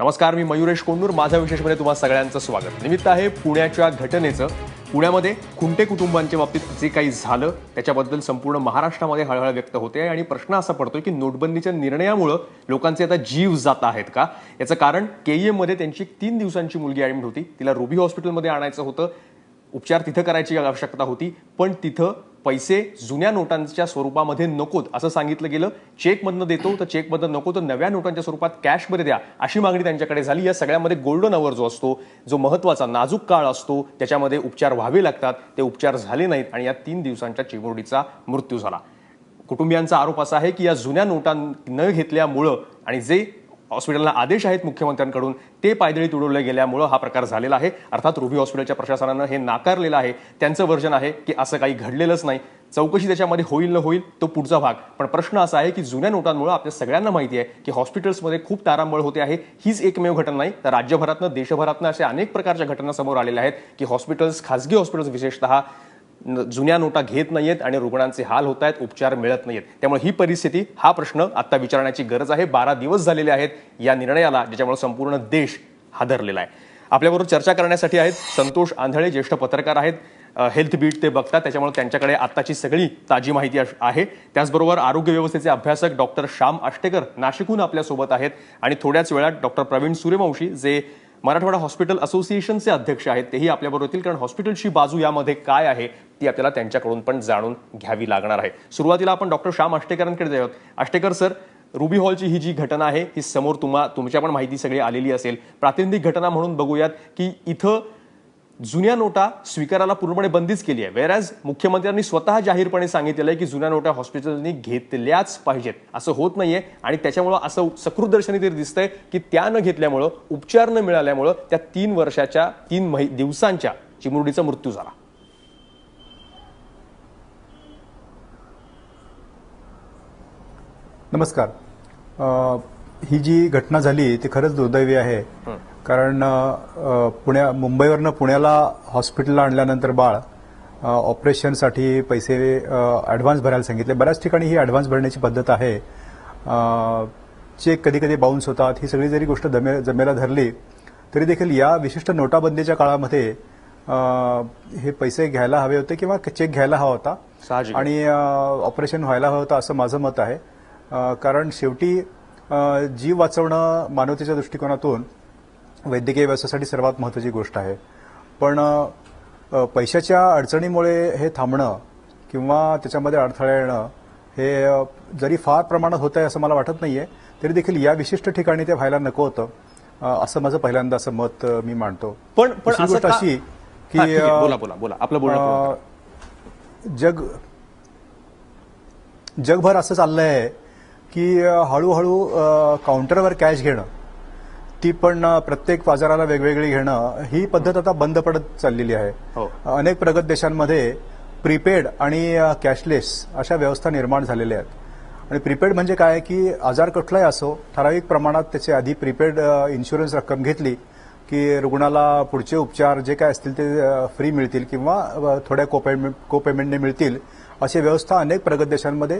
नमस्कार मी मयुरेश कोंडूर माझ्या विशेषमध्ये तुम्हाला सगळ्यांचं स्वागत. निमित्त आहे पुण्याच्या घटनेचं. पुण्यामध्ये खुंटे कुटुंबांच्या बाबतीत जे काही झालं त्याच्याबद्दल संपूर्ण महाराष्ट्रामध्ये हळहळ व्यक्त होते आणि प्रश्न असा पडतोय की नोटबंदीच्या निर्णयामुळं लोकांचे आता जीव जात आहेत का? याचं कारण केईएममध्ये त्यांची तीन दिवसांची मुलगी ॲडमिट होती. तिला रुबी हॉस्पिटलमध्ये आणायचं होतं. उपचार तिथं करायची आवश्यकता होती. पण तिथं पैसे जुन्या नोटांच्या स्वरूपामध्ये नकोत असं सांगितलं गेलं. चेकमधनं देतो तर चेकमधनं नको तर नव्या नोटांच्या स्वरूपात कॅशमध्ये द्या. अशी मागणी त्यांच्याकडे झाली. या सगळ्यामध्ये गोल्डन अवर जो असतो जो महत्त्वाचा नाजूक काळ असतो त्याच्यामध्ये उपचार व्हावे लागतात. ते उपचार झाले नाहीत आणि या तीन दिवसांच्या चिमुरडीचा मृत्यू झाला. कुटुंबियांचा आरोप असा आहे की या जुन्या नोटा न घेतल्यामुळं आणि जे हॉस्पिटलला आदेश आहेत मुख्यमंत्र्यांकडून. ते पायदळी तुडवले गेल्यामुळं हा प्रकार झालेला आहे. अर्थात रुबी हॉस्पिटलच्या प्रशासनानं हे नाकारलेलं आहे. त्यांचं वर्जन आहे की असं काही घडलेलंच नाही. चौकशी त्याच्यामध्ये होईल न होईल तो पुढचा भाग. पण प्रश्न असा आहे की जुन्या नोटांमुळे आपल्या सगळ्यांना माहिती आहे की हॉस्पिटल्समध्ये खूप तारांबळ होते आहे. हीच एकमेव घटना नाही. तर राज्यभरातनं देशभरातनं अशा अनेक प्रकारच्या घटना समोर आलेल्या आहेत की हॉस्पिटल्स खासगी हॉस्पिटल्स विशेषतः जुन्या नोटा घेत नाहीयेत आणि रुग्णांचे हाल होत आहेत उपचार मिळत नाहीयेत. त्यामुळे ही परिस्थिती हा प्रश्न आता विचारण्याची गरज आहे. बारा दिवस झालेले आहेत या निर्णयाला ज्याच्यामुळे संपूर्ण देश हादरलेला आहे. आपल्याबरोबर चर्चा करण्यासाठी आहेत संतोष आंधळे ज्येष्ठ पत्रकार आहेत. हेल्थ बीट ते बघतात. त्याच्यामुळे त्यांच्याकडे आत्ताची सगळी ताजी माहिती अश- आहे. त्याचबरोबर आरोग्य व्यवस्थेचे अभ्यासक डॉक्टर श्याम आष्टेकर नाशिकहून आपल्यासोबत आहेत. आणि थोड्याच वेळात डॉक्टर प्रवीण सूर्यवंशी जे मराठवाडा हॉस्पिटल असोसिएशनचे अध्यक्ष आहेत. तेही आपल्याबरोबर येतील कारण हॉस्पिटलची बाजू यामध्ये काय आहे ती आपल्याला त्यांच्याकडून पण जाणून घ्यावी लागणार आहे. सुरुवातीला आपण डॉक्टर श्याम आष्टेकरांकडे जाऊयात. आष्टेकर सर रुबी हॉलची ही जी घटना आहे ही समोर तुम्हा तुमच्या पण माहिती सगळी आलेली असेल. प्रातिनिधिक घटना म्हणून बघूयात की इथं जुन्या नोटा स्वीकारायला पूर्णपणे बंदीच केली आहे. वेरॅज मुख्यमंत्र्यांनी स्वतः जाहीरपणे सांगितलेलं आहे की जुन्या नोटा हॉस्पिटलनी घेतल्याच पाहिजेत. असं होत नाहीये आणि त्याच्यामुळं असं सकृदर्शनी तरी दिसतंय की त्या न घेतल्यामुळं उपचार न मिळाल्यामुळं त्या तीन वर्षाच्या तीन महि- दिवसांच्या चिमुरडीचा मृत्यू झाला. नमस्कार. अ, ही जी घटना झाली ती खरंच दुर्दैवी आहे. कारण पुण्या मुंबईवरनं पुण्याला हॉस्पिटलला आणल्यानंतर बाळ ऑपरेशनसाठी पैसे ॲडव्हान्स भरायला सांगितले. बऱ्याच ठिकाणी ही ॲडव्हान्स भरण्याची पद्धत आहे. चेक कधी कधी बाउन्स होतात ही सगळी जरी गोष्ट जमे जमेला धरली तरी देखील या विशिष्ट नोटाबंदीच्या काळामध्ये हे पैसे घ्यायला हवे होते किंवा चेक घ्यायला हवा होता. आणि ऑपरेशन व्हायला हवं होतं असं माझं मत आहे. कारण शेवटी जीव वाचवणं मानवतेच्या दृष्टिकोनातून वैद्यकीय व्यवसायासाठी सर्वात महत्वाची गोष्ट आहे. पण पैशाच्या अडचणीमुळे हे थांबणं किंवा त्याच्यामध्ये अडथळा येणं हे जरी फार प्रमाणात होत आहे असं मला वाटत नाहीये तरी देखील या विशिष्ट ठिकाणी ते व्हायला नको होतं. असं माझं पहिल्यांदा असं मत मी मांडतो पण पण गोष्ट का- अशी की आहे. बोला बोला बोला. आपलं बोलणं जग जगभर असं चाललंय आहे की हळूहळू काउंटरवर कॅश घेणं. ती पण प्रत्येक बाजाराला वेगवेगळी घेणं ही पद्धत आता बंद पडत चाललेली आहे. हो. अनेक प्रगत देशांमध्ये प्रीपेड आणि कॅशलेस अशा व्यवस्था निर्माण झालेल्या आहेत. आणि प्रीपेड म्हणजे काय? की आजार कुठलाही असो ठराविक प्रमाणात त्याचे आधी प्रीपेड इन्शुरन्स रक्कम घेतली की रुग्णाला पुढचे उपचार जे काय असतील ते फ्री मिळतील किंवा थोड्या कोपेमेंट कोपेमेंटने मिळतील अशी व्यवस्था अनेक प्रगत देशांमध्ये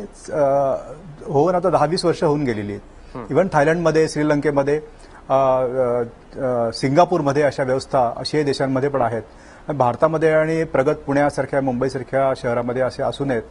होऊन आता दहा वीस वर्ष होऊन गेलेली आहेत. इव्हन थायलंडमध्ये श्रीलंकेमध्ये सिंगापूरमध्ये अशा व्यवस्था आशियाई देशांमध्ये पण आहेत. भारतामध्ये आणि प्रगत पुण्यासारख्या मुंबईसारख्या शहरामध्ये असे असू नयेत.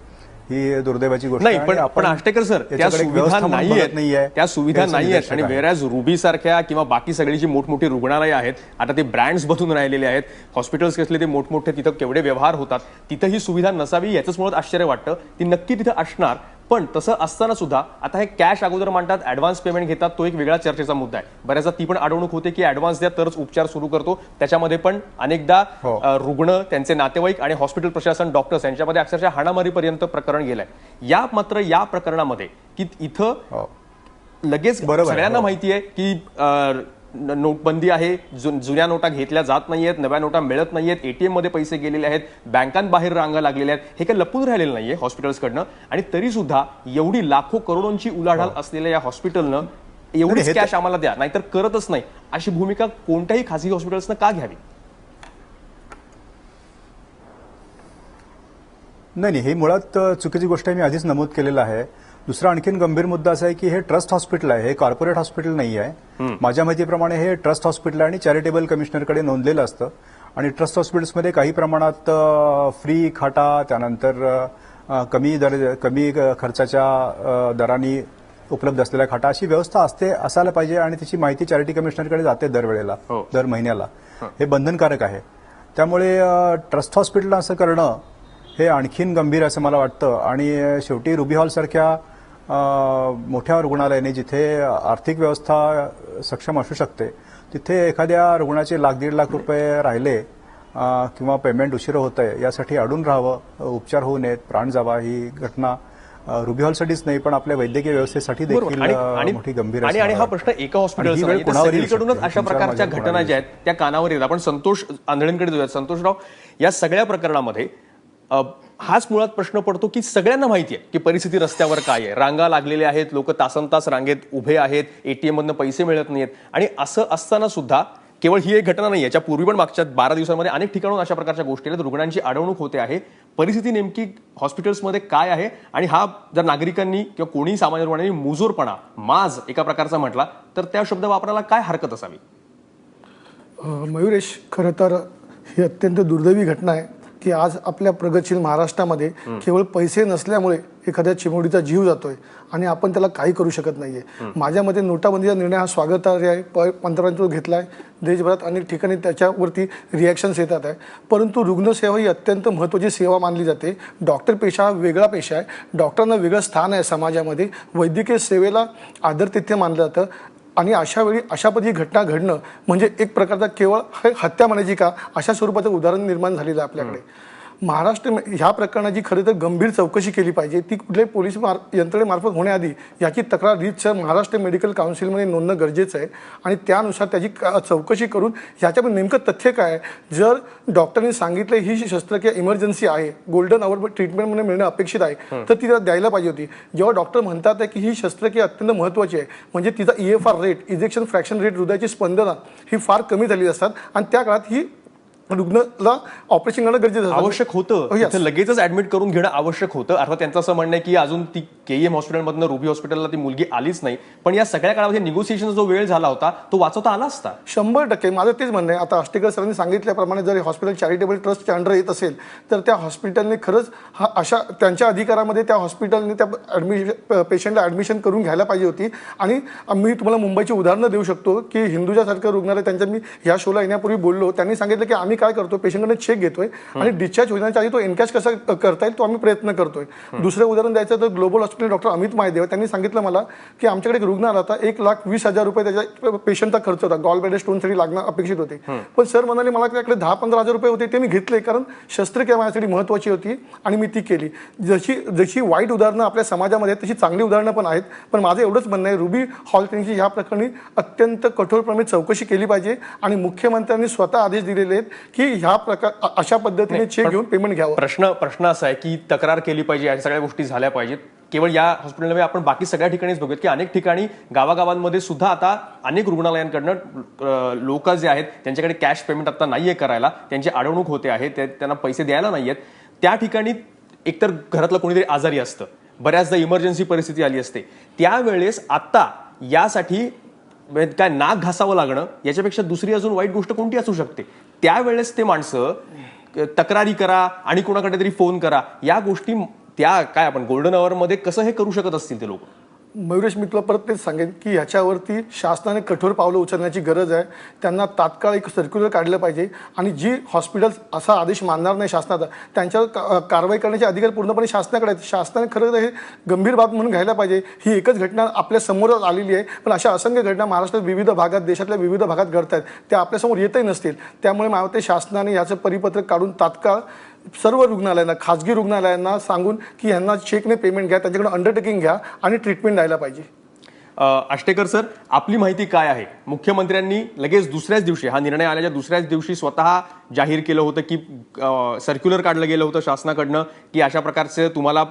ही दुर्दैवाची गोष्ट नाही पण आणि पण आष्टेकर सर त्या सुविधा नाहीये. आहेत त्या सुविधा याचं नाही आहेत निदर्शक आणि. वेराज रुबी सारख्या किंवा बाकी सगळी जी मोठमोठी रुग्णालय आहेत आता ते ब्रँड्स बदलून राहिलेले आहेत. हॉस्पिटल्स कसले ते मोठमोठे तिथं केवढे व्यवहार होतात तिथं ही सुविधा नसावी याचंच मुळात आश्चर्य वाटतं. ती नक्की तिथं असणार. पण तसं असताना सुद्धा आता हे कॅश अगोदर मांडतात ऍडव्हान्स पेमेंट घेतात तो एक वेगळा चर्चेचा मुद्दा आहे बऱ्याचदा ती पण अडवणूक होते की ऍडव्हान्स द्या तरच उपचार सुरू करतो त्याच्यामध्ये पण अनेकदा हो. रुग्ण त्यांचे नातेवाईक आणि हॉस्पिटल प्रशासन डॉक्टर्स यांच्यामध्ये अक्षरशः हाणामारीपर्यंत प्रकरण गेलंय या मात्र या प्रकरणामध्ये की इथं हो. लगेच बरोबर सगळ्यांना हो. माहिती आहे की नोटबंदी आहे जु- जुन्या नोटा घेतल्या जात नाहीयेत नव्या नोटा मिळत नाहीयेत एटीएममध्ये पैसे गेलेले आहेत बँकांबाहेर रांगा लागलेल्या आहेत हे काही लपून राहिलेलं नाहीये हॉस्पिटल्सकडनं. आणि तरी सुद्धा एवढी लाखो करोडोंची उलाढाल असलेल्या या हॉस्पिटलनं एवढीच हो. हे कॅश आम्हाला द्या नाहीतर करतच नाही. अशी भूमिका कोणत्याही खासगी हॉस्पिटल्सनं का घ्यावी? नाही नाही हे मुळात चुकीची गोष्ट आहे मी आधीच नमूद केलेलं आहे. दुसरा आणखीन गंभीर मुद्दा असा आहे की हे ट्रस्ट हॉस्पिटल आहे हे कॉर्पोरेट हॉस्पिटल नाही आहे. माझ्या माहितीप्रमाणे हे ट्रस्ट हॉस्पिटल आणि चॅरिटेबल कमिशनरकडे नोंदलेलं असतं. आणि ट्रस्ट हॉस्पिटल्समध्ये काही प्रमाणात फ्री खाटा त्यानंतर कमी दर कमी खर्चाच्या दराने उपलब्ध असलेल्या खाटा अशी व्यवस्था असते असायला पाहिजे आणि त्याची माहिती चॅरिटी कमिशनरकडे जाते दरवेळेला हो. दर महिन्याला. हे. बंधनकारक आहे. त्यामुळे ट्रस्ट हॉस्पिटल असं करणं हे आणखीन गंभीर असं मला वाटतं. आणि शेवटी रुबी हॉलसारख्या मोठ्या रुग्णालयाने जिथे आर्थिक व्यवस्था सक्षम असू शकते तिथे एखाद्या रुग्णाचे लाख दीड लाख रुपये राहिले किंवा पेमेंट उशिरा होत आहे यासाठी अडून राहावं उपचार होऊ नयेत प्राण जावा ही घटना अ, रुबी हॉलसाठीच नाही पण आपल्या वैद्यकीय व्यवस्थेसाठी देखील मोठी गंभीर आणि हा. प्रश्न एका ही शकते. अशा प्रकारच्या घटना ज्या आहेत त्या कानावर येतात आपण संतोष आंधळेंकडे जाऊयात संतोषराव या सगळ्या प्रकरणामध्ये हाच मुळात प्रश्न पडतो की सगळ्यांना माहिती आहे की परिस्थिती रस्त्यावर काय आहे. रांगा लागलेल्या आहेत लोक तासन तास रांगेत उभे आहेत एटीएम मधनं पैसे मिळत नाहीत आणि असं असताना सुद्धा केवळ ही एक घटना नाही याच्या पूर्वी पण मागच्या बारा दिवसांमध्ये अनेक ठिकाणून अशा प्रकारच्या गोष्टी आहेत रुग्णांची अडवणूक होते आहे. परिस्थिती नेमकी हॉस्पिटल्समध्ये काय आहे? आणि हा जर नागरिकांनी किंवा कोणीही सामान्य रुग्णांनी मुजोरपणा माज एका प्रकारचा म्हटला तर त्या शब्द वापरायला काय हरकत असावी? मयुरेश खरं तर ही अत्यंत दुर्दैवी घटना आहे. की आज आपल्या प्रगतशील महाराष्ट्रामध्ये केवळ पैसे नसल्यामुळे एखाद्या चिमुडीचा जीव जातोय आणि आपण त्याला काही करू शकत नाहीये. माझ्या मते नोटाबंदीचा निर्णय हा स्वागतार्ह आहे. प- पंतप्रधानांनी घेतला आहे देशभरात अनेक ठिकाणी त्याच्यावरती रिॲक्शन्स येतात आहे. परंतु रुग्णसेवा ही अत्यंत महत्त्वाची सेवा मानली जाते. डॉक्टर पेशा हा वेगळा पेशा आहे. डॉक्टरांना वेगळं स्थान आहे समाजामध्ये. वैद्यकीय सेवेला आदर तिथे मानलं जातं. आणि अशा वेळी अशा पद्धती घटना घडणं म्हणजे एक प्रकारचा केवळ हे हत्या म्हणायची का? अशा स्वरूपाचं उदाहरण निर्माण झालेलं आहे आपल्याकडे. महाराष्ट्र ह्या प्रकरणाची खरं तर गंभीर चौकशी केली पाहिजे. ती कुठल्याही पोलीस मार यंत्रणेमार्फत होण्याआधी याची तक्रार रीतसर महाराष्ट्र मेडिकल काउन्सिलमध्ये नोंदणं गरजेचं आहे. आणि त्यानुसार त्याची चौकशी करून ह्याच्यामध्ये नेमकं तथ्य काय जर डॉक्टरने सांगितलं ही शस्त्रक्रिया इमर्जन्सी आहे गोल्डन आवर ट्रीटमेंटमध्ये मिळणं अपेक्षित आहे तर ती त्याला द्यायला पाहिजे होती. जेव्हा डॉक्टर म्हणतात की ही शस्त्रक्रिया अत्यंत महत्त्वाची आहे म्हणजे तिचा E F R rate ejection fraction rate हृदयाची स्पंदनं ही फार कमी झालेली असतात. आणि त्या काळात ही रुग्णाला ऑपरेशन करणं गरजेचं. आवश्यक होतं. तिथं लगेचच ऍडमिट करून घेणं आवश्यक होतं. अर्थात त्यांचं असं म्हणणं आहे की अजून ती केईएम हॉस्पिटलमधनं रुबी हॉस्पिटलला ती मुलगी आलीच नाही. पण या सगळ्या काळामध्ये निगोसिएशन जो वेळ झाला होता तो वाचवता आला असता? शंभर टक्के. माझं तेच म्हणणं आहे. आता आष्टेकर सरांनी सांगितल्याप्रमाणे जर हे हॉस्पिटल चॅरिटेबल ट्रस्टच्या अंडर येत असेल तर त्या हॉस्पिटलने खरंच हा अशा त्यांच्या अधिकारामध्ये त्या हॉस्पिटलने त्या ॲडमिशन पेशंटला ॲडमिशन करून घ्यायला पाहिजे होती. आणि मी तुम्हाला मुंबईची उदाहरणं देऊ शकतो की हिंदुजासारखं रुग्णालय त्यांच्या मी या शोला येण्यापूर्वी बोललो. त्यांनी सांगितलं की आम्ही काय करतो पेशंटकडे चेक घेतोय आणि डिस्चार्ज होण्याच्या आधी तो एनकॅश कसा करता येईल तो आम्ही प्रयत्न करतोय. दुसरं उदाहरण द्यायचं तर global hospital doctor Amit Maydev त्यांनी सांगितलं मला की आमच्याकडे एक रुग्ण आला होता एक लाख वीस हजार रुपये त्याच्या पेशंटचा खर्च होता. गॉल ब्लॅडर स्टोनसाठी लागणं अपेक्षित होते. पण सर म्हणाले मला त्याकडे दहा पंधरा हजार रुपये होते ते मी घेतले कारण शस्त्रक्रिया माझ्यासाठी महत्वाची होती आणि मी ती केली. जशी जशी वाईट उदाहरणं आपल्या समाजामध्ये तशी चांगली उदाहरणं पण आहेत. पण माझं एवढंच म्हणणं आहे रुबी हॉल क्लिनिकची ह्या प्रकरणी अत्यंत कठोरपणे चौकशी केली पाहिजे आणि मुख्यमंत्र्यांनी स्वतः आदेश दिलेले आहेत की ह्या प्रकार अशा पद्धतीने चेक घेऊन पेमेंट घ्यावं. प्रश्न प्रश्न असा आहे की तक्रार केली पाहिजे या सगळ्या गोष्टी झाल्या पाहिजेत. केवळ या हॉस्पिटलमध्ये आपण बाकी सगळ्या ठिकाणीच बघूयात की अनेक ठिकाणी गावागावांमध्ये सुद्धा आता अनेक रुग्णालयांकडनं लोक जे आहेत त्यांच्याकडे कॅश पेमेंट आता नाहीये करायला. त्यांची अडवणूक होते आहे ते- त्यांना पैसे द्यायला नाहीयेत. त्या ठिकाणी एकतर घरातलं कोणीतरी आजारी असतं. बऱ्याचदा इमर्जन्सी परिस्थिती आली असते. त्यावेळेस आता यासाठी म्हणजे काय नाक घासावं लागणं याच्यापेक्षा दुसरी अजून वाईट गोष्ट कोणती असू शकते? त्यावेळेस ते माणसं तक्रारी करा आणि कोणाकडे तरी फोन करा. या गोष्टी त्या काय आपण गोल्डनमध्ये कसं हे करू शकत असतील ते लोक? मयुरेश मी तुला परत तेच सांगेन की ह्याच्यावरती शासनाने कठोर पावलं उचलण्याची गरज आहे. त्यांना तात्काळ एक सर्क्युलर काढलं पाहिजे आणि जी हॉस्पिटल्स असा आदेश मानणार नाही शासनाचा त्यांच्यावर का- कारवाई करण्याचे अधिकार पूर्णपणे शासनाकडे आहेत. शासनाने खरं तर हे गंभीर बाब म्हणून घ्यायला पाहिजे. ही एकच घटना आपल्या समोरच आलेली आहे. पण अशा असंख्य घटना महाराष्ट्रात विविध भागात देशातल्या विविध भागात घडत आहेत त्या आपल्यासमोर येतही नसतील. त्यामुळे मला वाटते शासनाने याचं परिपत्रक काढून तात्काळ सर्व रुग्णालयांना खाजगी रुग्णालयांना सांगून की यांना चेकने पेमेंट घ्या त्यांच्याकडे अंडरटेकिंग घ्या आणि ट्रीटमेंट द्यायला पाहिजे. आष्टेकर सर आपली माहिती काय आहे? मुख्यमंत्र्यांनी लगेच दुसऱ्याच दिवशी हा निर्णय आल्याच्या दुसऱ्याच दिवशी स्वतः जाहीर केलं होतं की सर्क्युलर काढलं गेलं होतं शासनाकडनं की अशा प्रकारचे तुम्हाला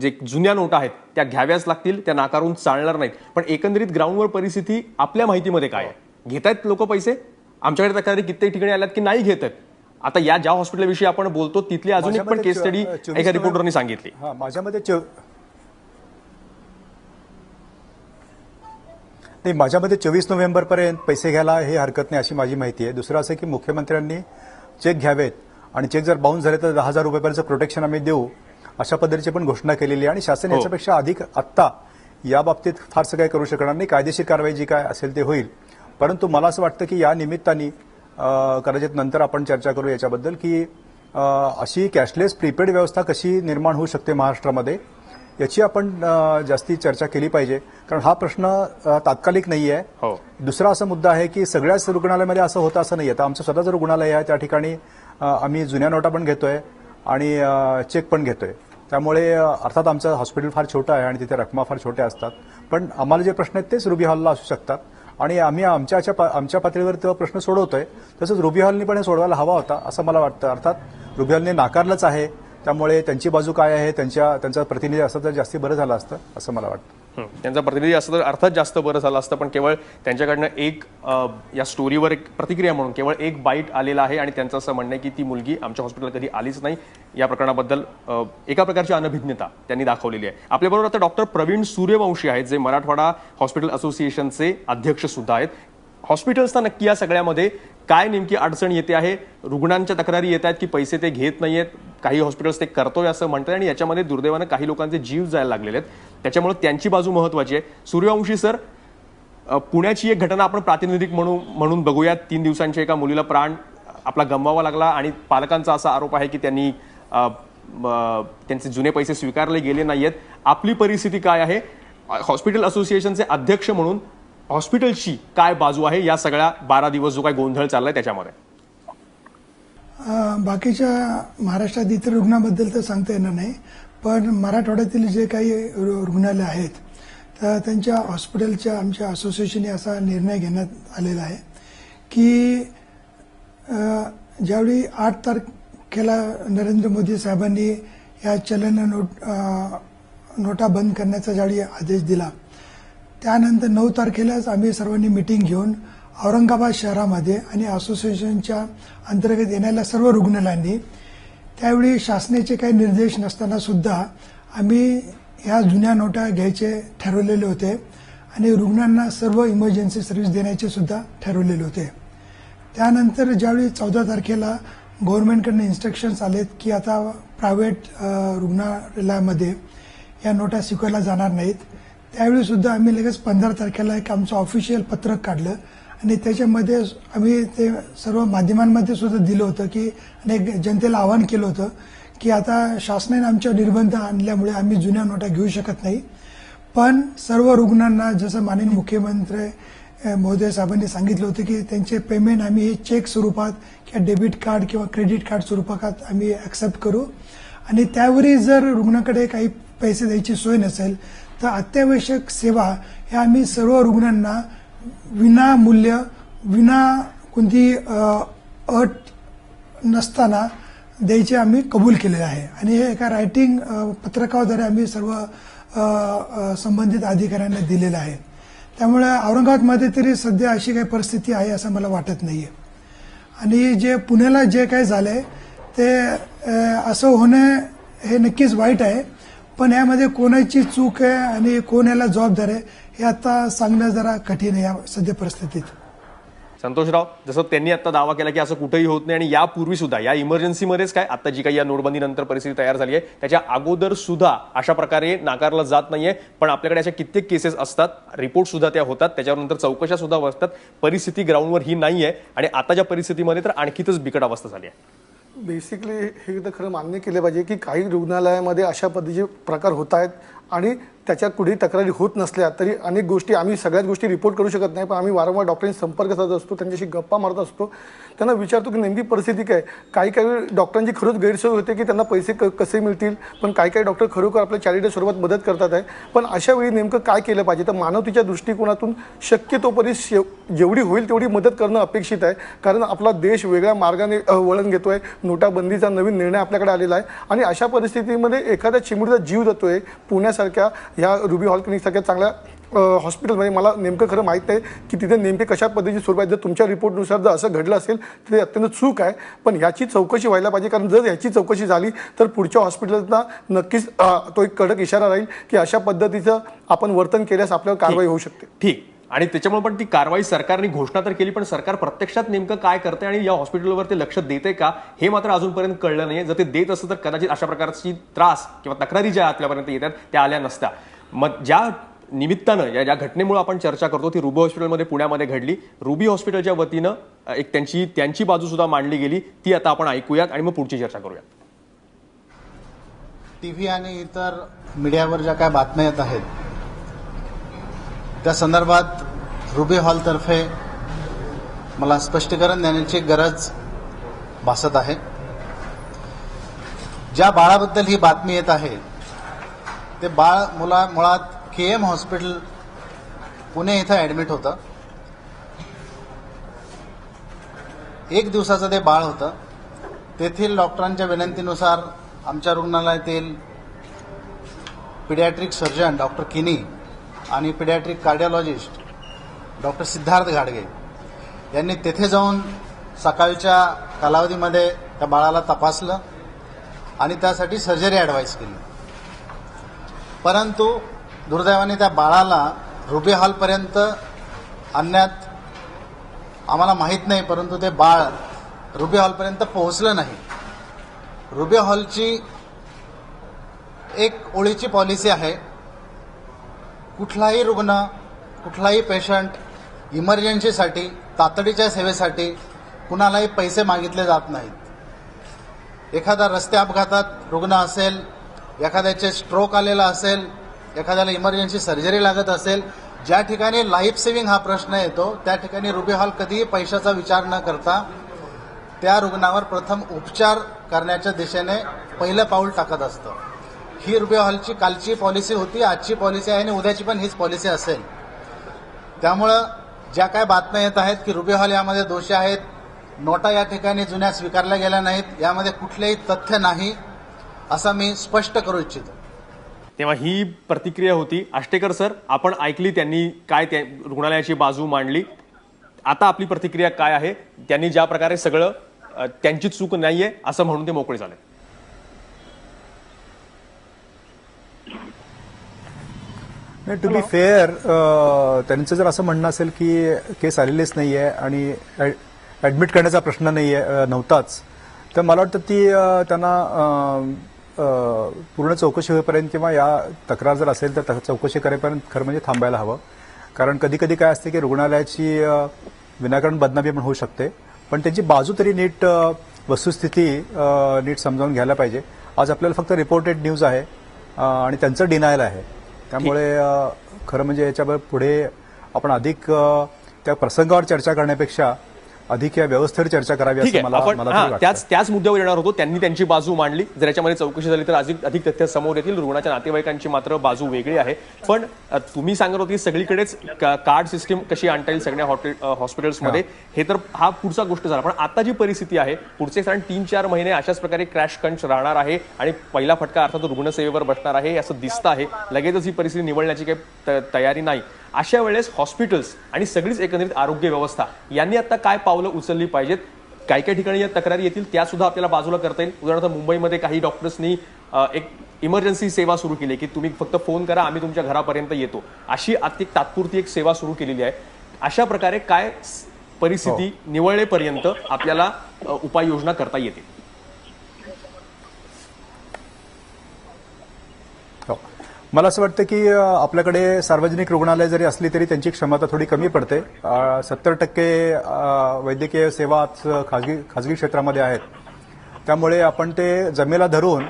जे जुन्या नोटा आहेत त्या घ्याव्याच लागतील त्या नाकारून चालणार नाहीत. पण एकंदरीत ग्राउंडवर परिस्थिती आपल्या माहितीमध्ये काय आहे? घेत आहेत लोक पैसे? आमच्याकडे तक्रारी कित्येक ठिकाणी आल्यात की नाही घेत आहेत आता या ज्या हॉस्पिटलविषयी आपण बोलतो तिथली अजून एक पण केस स्टडी एका रिपोर्टरने सांगितली. माझ्यामध्ये नाही माझ्यामध्ये चोवीस नोव्हेंबरपर्यंत पैसे घ्यायला हे हरकत नाही अशी माझी माहिती आहे. दुसरं असं की मुख्यमंत्र्यांनी चेक घ्यावेत आणि चेक जर बाउन्स झाले तर दहा हजार रुपयापर्यंत प्रोटेक्शन आम्ही देऊ अशा पद्धतीची पण घोषणा केलेली आहे. आणि शासन हो. याच्यापेक्षा अधिक आत्ता या बाबतीत फारसं काही करू शकणार नाही. कायदेशीर कारवाई जी काय असेल ते होईल. परंतु मला असं वाटतं की या निमित्ताने कदाचित नंतर आपण चर्चा करू याच्याबद्दल की अशी कॅशलेस प्रीपेड व्यवस्था कशी निर्माण होऊ शकते महाराष्ट्रामध्ये याची आपण जास्ती चर्चा केली पाहिजे. कारण हा प्रश्न तात्कालिक नाही आहे हो. दुसरा असा मुद्दा आहे की सगळ्याच रुग्णालयामध्ये असं होतं असं नाही आता आमचं स्वतःचं रुग्णालय आहे त्या ठिकाणी आम्ही जुन्या नोटा पण घेतोय आणि चेक पण घेतोय. त्यामुळे अर्थात आमचं हॉस्पिटल फार छोटं आहे आणि तिथे रकमा फार छोट्या असतात. पण आम्हाला जे प्रश्न आहेत तेच रुबी हॉलला असू शकतात. आणि आम्ही आमच्या आमच्या- आमच्या पातळीवर तो प्रश्न सोडवतोय. तसंच रुबी हॉलनी पण हे सोडवायला हवा होता असं मला वाटतं. अर्थात रुबी हॉलने नाकारलंच आहे. त्यामुळे त्यांची बाजू काय आहे? त्यांच्या त्यांचा प्रतिनिधी असं तर जास्ती बरं झालं असतं असं मला वाटतं. त्यांचा प्रतिनिधी असं तर अर्थात जास्त बरं झालं असतं पण केवळ त्यांच्याकडनं एक या स्टोरीवर एक प्रतिक्रिया म्हणून केवळ एक बाईट आलेला आहे आणि त्यांचं असं म्हणणं आहे की ती मुलगी आमच्या हॉस्पिटल कधी आलीच नाही. या प्रकरणाबद्दल एका प्रकारची अनभिज्ञता त्यांनी दाखवलेली आहे. आपल्याबरोबर आता डॉक्टर प्रवीण सूर्यवंशी आहेत जे मराठवाडा हॉस्पिटल असोसिएशनचे अध्यक्ष सुद्धा आहेत. हॉस्पिटल्सना नक्की या सगळ्यामध्ये काय नेमकी अडचण येते आहे? रुग्णांच्या तक्रारी येत आहेत की पैसे ते घेत नाहीयेत? काही हॉस्पिटल्स ते करतोय असं म्हणतात आणि याच्यामध्ये दुर्दैवानं काही लोकांचे जीव जायला लागलेले आहेत. त्याच्यामुळे त्यांची बाजू महत्वाची आहे. सूर्यवंशी सर पुण्याची एक घटना आपण प्रातिनिधिक म्हणून म्हणून बघूयात. तीन दिवसांच्या एका मुलीला प्राण आपला गमवावा लागला आणि पालकांचा असा आरोप आहे की त्यांनी त्यांचे जुने पैसे स्वीकारले गेले नाहीयेत. आपली परिस्थिती काय आहे? हॉस्पिटल असोसिएशनचे अध्यक्ष म्हणून हॉस्पिटलची काय बाजू आहे? या सगळ्या बारा दिवस जो काय गोंधळ चाललाय त्याच्यामध्ये. बाकीच्या महाराष्ट्रात इतर रुग्णाबद्दल तर सांगता येणार नाही. पण मराठवाड्यातील जे काही रु- रुग्णालय आहेत तर त्यांच्या हॉस्पिटलच्या आमच्या असोसिएशनने असा निर्णय घेण्यात आलेला आहे की ज्यावेळी आठ तारखेला नरेंद्र मोदी साहेबांनी या चलन नोट नोटा बंद करण्याचा ज्यावेळी आदेश दिला त्यानंतर नऊ तारखेलाच आम्ही सर्वांनी मिटिंग घेऊन औरंगाबाद शहरामध्ये आणि असोसिएशनच्या अंतर्गत येणाऱ्या सर्व रुग्णालयांनी त्यावेळी शासनाचे काही निर्देश नसताना सुद्धा आम्ही ह्या जुन्या नोटा घ्यायचे ठरवलेले होते आणि रुग्णांना सर्व इमर्जन्सी सर्व्हिस देण्याचे सुद्धा ठरवलेले होते. त्यानंतर ज्यावेळी चौदा तारखेला गव्हर्नमेंटकडनं इन्स्ट्रक्शन्स आलेत की आता प्रायव्हेट रुग्णालयामध्ये या नोटा स्वीकारल्या जाणार नाहीत त्यावेळी सुद्धा आम्ही लगेच पंधरा तारखेला एक आमचं ऑफिशियल पत्रक काढलं. आणि त्याच्यामध्ये आम्ही ते सर्व माध्यमांमध्ये सुद्धा दिलं होतं की अनेक जनतेला आवाहन केलं होतं की आता शासनाने आमच्या निर्बंध आणल्यामुळे आम्ही जुन्या नोटा घेऊ शकत नाही. पण सर्व रुग्णांना जसं माननीय मुख्यमंत्री महोदय साहेबांनी सांगितलं होतं की त्यांचे पेमेंट आम्ही हे चेक स्वरूपात किंवा डेबिट कार्ड किंवा क्रेडिट कार्ड स्वरूपात आम्ही ॲक्सेप्ट करू. आणि त्यावरही जर रुग्णाकडे काही पैसे द्यायची सोय नसेल तर अत्यावश्यक सेवा ह्या आम्ही सर्व रुग्णांना विनामूल्य विना कोणती अट नसताना द्यायचे आम्ही कबूल केलेले आहे. आणि हे एका रायटिंग पत्रकाद्वारे आम्ही सर्व संबंधित अधिकाऱ्यांना दिलेलं आहे. त्यामुळे औरंगाबादमध्ये तरी सध्या अशी काही परिस्थिती आहे असं मला वाटत नाहीये. आणि जे पुण्याला जे काही झालंय ते असं होणं हे नक्कीच वाईट आहे. पण यामध्ये कोणाची चूक आहे आणि कोणाला जबाबदार आहे हे आता सांगणं जरा कठीण आहे या सध्या परिस्थितीत. संतोषराव जसं त्यांनी आता दावा केला की असं कुठेही होत नाही आणि यापूर्वी सुद्धा या इमर्जन्सीमध्येच काय? आता जी काही या नोटबंदीनंतर परिस्थिती तयार झाली आहे त्याच्या अगोदर सुद्धा अशा प्रकारे नाकारलं जात नाहीये. पण आपल्याकडे अशा कित्येक केसेस असतात रिपोर्ट सुद्धा त्या होतात त्याच्यानंतर चौकशा सुद्धा असतात परिस्थिती ग्राउंडवर ही नाही आहे आणि आताच्या परिस्थितीमध्ये तर आणखीच बिकट अवस्था झाली आहे. बेसिकली हे तर खरं मान्य केलं पाहिजे की काही रुग्णालयामध्ये अशा पद्धतीचे प्रकार होत आहेत आणि त्याच्या कुठेही तक्रारी होत नसल्या तरी अनेक गोष्टी आम्ही सगळ्याच गोष्टी रिपोर्ट करू शकत नाही पण आम्ही वारंवार डॉक्टरांशी संपर्क साधत असतो त्यांच्याशी गप्पा मारत असतो. त्यांना विचारतो की नेमकी परिस्थिती काय? काही काही डॉक्टरांची खरंच गैरसोय होते की त्यांना पैसे क कसे मिळतील? पण काही काही डॉक्टर खरोखर आपल्या चॅरिटी स्वरूपात मदत करतात आहे. पण अशा वेळी नेमकं काय केलं पाहिजे? तर मानवतेच्या दृष्टिकोनातून शक्यतोपरी शेव जेवढी होईल तेवढी मदत करणं अपेक्षित आहे. कारण आपला देश वेगळ्या मार्गाने वळण घेतो आहे नोटाबंदीचा नवीन निर्णय आपल्याकडे आलेला आहे. आणि अशा परिस्थितीमध्ये एखाद्या चिमुडीचा जीव जातो आहे पुण्यासारख्या ह्या रुबी हॉल क्लिनिक सारख्या चांगल्या हॉस्पिटलमध्ये मला नेमकं खरं माहीत नाही की तिथे नेमके कशा पद्धतीची स्वरूप आहे. जर तुमच्या रिपोर्टनुसार जर असं घडलं असेल तर ते अत्यंत चूक आहे. पण ह्याची चौकशी व्हायला पाहिजे. कारण जर ह्याची चौकशी झाली तर पुढच्या हॉस्पिटलना नक्कीच तो एक कडक इशारा राहील की अशा पद्धतीचं आपण वर्तन केल्यास आपल्यावर कारवाई होऊ शकते. ठीक. आणि त्याच्यामुळे पण ती कारवाई सरकारने घोषणा तर केली पण सरकार प्रत्यक्षात नेमकं काय करते आणि या हॉस्पिटलवर ते लक्ष देते का हे मात्र अजूनपर्यंत कळलं नाही जर ते देत असतं तर कदाचित अशा प्रकारची त्रास किंवा तक्रारी ज्या आपल्यापर्यंत येतात त्या आल्या नसत्या. मग ज्या निमित्तानं या ज्या घटनेमुळे आपण चर्चा करतो ती रुबी हॉस्पिटलमध्ये पुण्यामध्ये घडली. रुबी हॉस्पिटलच्या वतीनं एक त्यांची त्यांची बाजू सुद्धा मांडली गेली. ती आता आपण ऐकूयात आणि मग पुढची चर्चा करूयात. टी व्ही आणि इतर मीडियावर ज्या काय बातम्या येत आहेत त्या संदर्भात रुबी हॉलतर्फे मला स्पष्टीकरण देण्याची गरज भासत आहे. ज्या बाळाबद्दल ही बातमी येत आहे ते बाळ मुला मुळात के एम हॉस्पिटल पुणे इथं ॲडमिट होतं. एक दिवसाचं ते बाळ होतं. तेथील डॉक्टरांच्या विनंतीनुसार आमच्या रुग्णालयातील पिडियाट्रिक सर्जन डॉक्टर किनी आणि पिडॅट्रिक कार्डिओलॉजिस्ट डॉक्टर सिद्धार्थ घाडगे यांनी तेथे जाऊन सकाळच्या कालावधीमध्ये त्या बाळाला तपासलं आणि त्यासाठी सर्जरी ॲडवाईस केली. परंतु दुर्दैवाने त्या बाळाला रुबी हॉलपर्यंत आणण्यात आम्हाला माहीत नाही परंतु ते बाळ रुबी हॉलपर्यंत पोहोचलं नाही. रुबी हॉलची एक ओळीची पॉलिसी आहे. कुठलाही रुग्ण कुठलाही पेशंट इमर्जन्सीसाठी तातडीच्या सेवेसाठी कुणालाही पैसे मागितले जात नाहीत. एखादा रस्ते अपघातात रुग्ण असेल एखाद्याचे स्ट्रोक आलेला असेल एखाद्याला इमर्जन्सी सर्जरी लागत असेल ज्या ठिकाणी लाईफ सेव्हिंग हा प्रश्न येतो त्या ठिकाणी रुबी हॉल कधीही पैशाचा विचार न करता त्या रुग्णावर प्रथम उपचार करण्याच्या दिशेने पहिलं पाऊल टाकत असतं. ही रुपये हॉलची कालची पॉलिसी होती आजची पॉलिसी आहे आणि उद्याची पण हीच पॉलिसी असेल. त्यामुळं ज्या काय बातम्या येत आहेत की रुपये हॉल यामध्ये दोषी आहेत नोटा या ठिकाणी जुन्या स्वीकारल्या गेल्या नाहीत यामध्ये कुठलेही तथ्य नाही असं मी स्पष्ट करू इच्छितो. तेव्हा ही प्रतिक्रिया होती. आष्टेकर सर आपण ऐकली त्यांनी काय त्या रुग्णालयाची बाजू मांडली. आता आपली प्रतिक्रिया काय आहे? त्यांनी ज्या प्रकारे सगळं त्यांची चूक नाहीये असं म्हणून ते मोकळे झाले. टू बी फेअर त्यांचं जर असं म्हणणं असेल की केस आलेलीच नाही आहे आणि ॲडमिट करण्याचा प्रश्न नाही आहे नव्हताच तर मला वाटतं ती त्यांना पूर्ण चौकशी होईपर्यंत किंवा या तक्रार जर असेल तर चौकशी करेपर्यंत खरं म्हणजे थांबायला हवं. कारण कधी कधी काय असते की रुग्णालयाची विनाकारण बदनामी पण होऊ शकते. पण त्यांची बाजू तरी नीट वस्तुस्थिती नीट समजावून घ्यायला पाहिजे. आज आपल्याला फक्त रिपोर्टेड न्यूज आहे आणि त्यांचं डिनायल आहे. त्यामुळे खरं म्हणजे याच्यावर पुढे आपण अधिक त्या प्रसंगावर चर्चा करण्यापेक्षा अधिक या व्यवस्थेवर चर्चा करावी ठीक आहे मला आपण. त्याच त्याच मुद्द्यावर येणार होतो. त्यांनी त्यांची बाजू मांडली. जर याच्यामध्ये चौकशी झाली तर अधिक अधिक तथ्य समोर येतील. रुग्णाच्या नातेवाईकांची मात्र बाजू वेगळी आहे. पण तुम्ही सांगत होती सगळीकडेच कार्ड सिस्टीम कशी आणता येईल सगळ्या हॉटे- अ, हॉस्पिटल्समध्ये. हे. तर हा पुढचा गोष्ट झाला. पण आता जी परिस्थिती आहे पुढचे साधारण तीन चार महिने अशाच प्रकारे क्रॅश कंच राहणार आहे आणि पहिला फटका अर्थात रुग्णसेवेवर बसणार आहे असं दिसतं आहे. लगेचच ही परिस्थिती निवळण्याची काही तयारी नाही. अशा वेळेस हॉस्पिटल्स आणि सगळीच एकंदरीत आरोग्य व्यवस्था यांनी आता काय पावलं उचलली पाहिजेत? काही काही ठिकाणी या तक्रारी येतील त्या सुद्धा आपल्याला बाजूला करता येईल. उदाहरणार्थ मुंबईमध्ये काही डॉक्टर्सनी एक इमर्जन्सी सेवा सुरू केली की तुम्ही फक्त फोन करा आम्ही तुमच्या घरापर्यंत येतो. अशी आत- एक तात्पुरती एक सेवा सुरू केलेली आहे. अशा प्रकारे काय परिस्थिती निवळेपर्यंत आपल्याला उपाययोजना करता येतील हो. मला असं वाटतं की आपल्याकडे सार्वजनिक रुग्णालय जरी असली तरी त्यांची क्षमता थोडी कमी पडते. सत्तर टक्के वैद्यकीय सेवा आज खाजगी खाजगी क्षेत्रामध्ये आहेत. त्यामुळे आपण ते जमेला धरून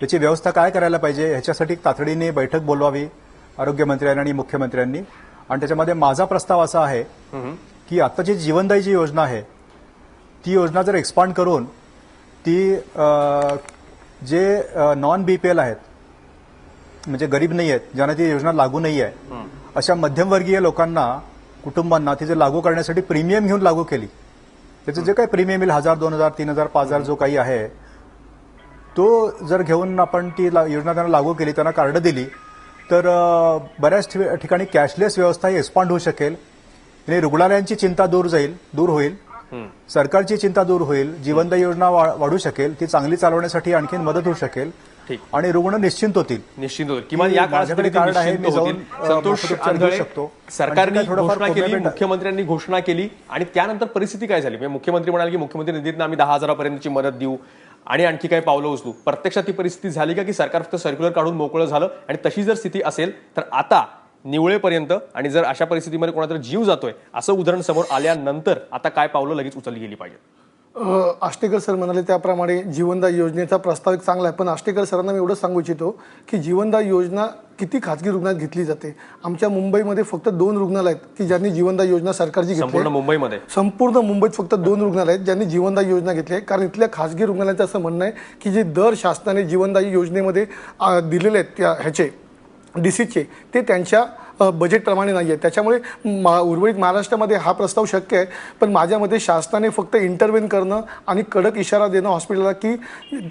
त्याची व्यवस्था काय करायला पाहिजे ह्याच्यासाठी तातडीने बैठक बोलवावी आरोग्यमंत्र्यांनी आणि मुख्यमंत्र्यांनी. आणि त्याच्यामध्ये माझा प्रस्ताव असा आहे की आत्ताची जीवनदायी जी योजना आहे ती योजना जर एक्सपांड करून ती जे नॉन बीपीएल आहेत म्हणजे गरीब नाही आहेत ज्यांना ती योजना लागू नाही आहे अशा मध्यमवर्गीय लोकांना कुटुंबांना ती जर लागू करण्यासाठी प्रीमियम घेऊन लागू केली. त्याचं जे काही प्रीमियम येईल हजार दोन हजार तीन हजार पाच हजार जो काही आहे तो जर घेऊन आपण ती योजना त्यांना लागू केली त्यांना कार्ड दिली तर बऱ्याच ठिकाणी कॅशलेस व्यवस्था ही एक्सपांड होऊ शकेल. आणि रुग्णालयांची चिंता दूर जाईल दूर होईल. सरकारची चिंता दूर होईल. जीवनद योजना वाढू शकेल. ती चांगली चालवण्यासाठी आणखी मदत होऊ शकेल. आणि रुग्ण निश्चिंत होतील. निश्चित होईल किंवा या काळात कार्ड आहे, मी होतील. संतोष आंधळे, शकतो. सरकारने थोडंफार घोषणा केली मुख्यमंत्र्यांनी घोषणा केली आणि त्यानंतर परिस्थिती काय झाली? म्हणजे मुख्यमंत्री म्हणाले की मुख्यमंत्री निधीतनं आम्ही दहा हजारापर्यंतची मदत देऊ आणि आणखी काही पावलं उचलू. प्रत्यक्षात ती परिस्थिती झाली का की सरकार फक्त सर्क्युलर काढून मोकळं झालं आणि तशी जर स्थिती असेल तर आता निवळेपर्यंत आणि जर अशा परिस्थितीमध्ये कोणाचा जीव जातोय असं उदाहरण समोर आल्यानंतर आता काय पावलं लगेच उचलली गेली पाहिजे अ, आष्टेकर सर म्हणाले त्याप्रमाणे जीवनदाय योजनेचा प्रस्ताव एक चांगला आहे. पण आष्टेकर सरांना मी एवढंच सांगू इच्छितो की जीवनदाय योजना किती खाजगी रुग्णात घेतली जाते. आमच्या मुंबईमध्ये फक्त दोन रुग्णालय आहेत की ज्यांनी जीवनदाय योजना सरकारची घेतली संपूर्ण. मुंबईमध्ये? संपूर्ण मुंबईत फक्त दोन रुग्णालय आहेत ज्यांनी जीवनदायी योजना घेतली आहे. कारण इथल्या खासगी रुग्णालयाचं असं म्हणणं आहे की जे दर शासनाने जीवनदायी योजनेमध्ये दिलेले आहेत त्या ह्याचे डीसीचे ते त्यांच्या बजेटप्रमाणे नाही आहे त्याच्यामुळे मा उर्वरित महाराष्ट्रामध्ये हा प्रस्ताव शक्य आहे. पण माझ्यामध्ये शासनाने फक्त इंटरव्हेन करणं आणि कडक इशारा देणं हॉस्पिटलला की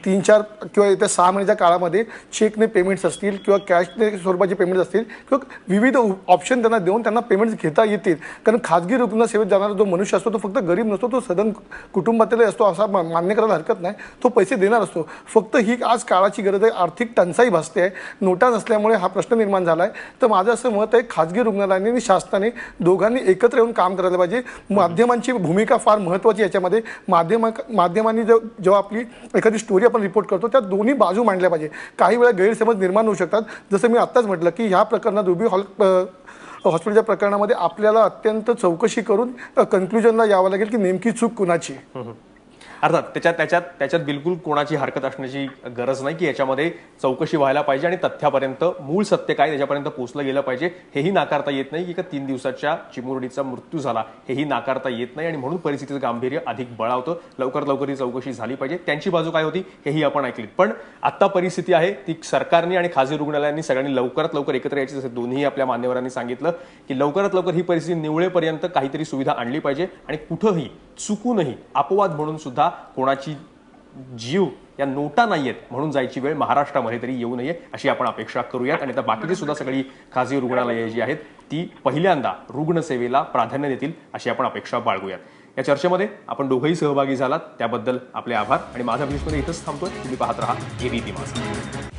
तीन चार किंवा येत्या सहा महिन्याच्या काळामध्ये चेकने पेमेंट्स असतील किंवा कॅशने स्वरूपाचे पेमेंट्स असतील किंवा विविध ऑप्शन त्यांना देऊन त्यांना पेमेंट्स घेता येतील. कारण खाजगी रुग्णसेवेत जाणारा जो मनुष्य असतो तो फक्त गरीब नसतो तो सदन कुटुंबातील असतो असा मान्य करायला हरकत नाही. तो पैसे देणार असतो. फक्त ही आज काळाची गरज आहे. आर्थिक टंचाई भासते आहे. नोटा नसल्यामुळे हा प्रश्न निर्माण झाला आहे तर माझं असं मत आहे. खाजगी रुग्णालयाने आणि शासनाने दोघांनी एकत्र येऊन काम करायला पाहिजे. माध्यमांची भूमिका फार महत्त्वाची याच्यामध्ये. माध्यम माध्यमांनी जेव- जेव्हा आपली एखादी स्टोरी आपण रिपोर्ट करतो त्या दोन्ही बाजू मांडल्या पाहिजे. काही वेळा गैरसमज निर्माण होऊ शकतात. जसं मी आत्ताच म्हटलं की ह्या प्रकरणात रुबी हॉल हॉस्पिटलच्या प्रकरणामध्ये आपल्याला अत्यंत चौकशी करून कन्क्लुजनला यावं लागेल की नेमकी चूक कुणाची आहे. अर्थात त्याच्यात त्याच्यात त्याच्यात बिलकुल कोणाची हरकत असण्याची गरज नाही की याच्यामध्ये चौकशी व्हायला पाहिजे आणि तथ्यापर्यंत मूळ सत्य काय त्याच्यापर्यंत पोहोचलं गेलं पाहिजे हेही नाकारता येत नाही की का तीन दिवसाच्या चिमुरडीचा मृत्यू झाला हेही नाकारता येत नाही आणि म्हणून परिस्थितीचं गांभीर्य अधिक बळावतं. लवकर लवकर ही चौकशी झाली पाहिजे. त्यांची बाजू काय होती हेही आपण ऐकली पण आता परिस्थिती आहे ती सरकारने आणि खाजगी रुग्णालयांनी सगळ्यांनी लवकरात लवकर एकत्र यायची जसं दोन्ही आपल्या मान्यवरांनी सांगितलं की लवकरात लवकर ही परिस्थिती निवळेपर्यंत काहीतरी सुविधा आणली पाहिजे आणि कुठंही चुकूनही अपवाद म्हणून सुद्धा कोणाची जीव या नोटा नाहीयेत म्हणून जायची वेळ महाराष्ट्रामध्ये तरी येऊ नये अशी आपण अपेक्षा करूयात. आणि आता बाकीची सुद्धा सगळी खाजगी रुग्णालये जी आहेत ती पहिल्यांदा रुग्णसेवेला प्राधान्य देतील अशी आपण अपेक्षा बाळगूयात. या चर्चेमध्ये आपण दोघंही सहभागी झालात त्याबद्दल आपले आभार. आणि माझा भविष्यमध्ये इथंच थांबतोय. तुम्ही पाहत राहा. एबीपी माझा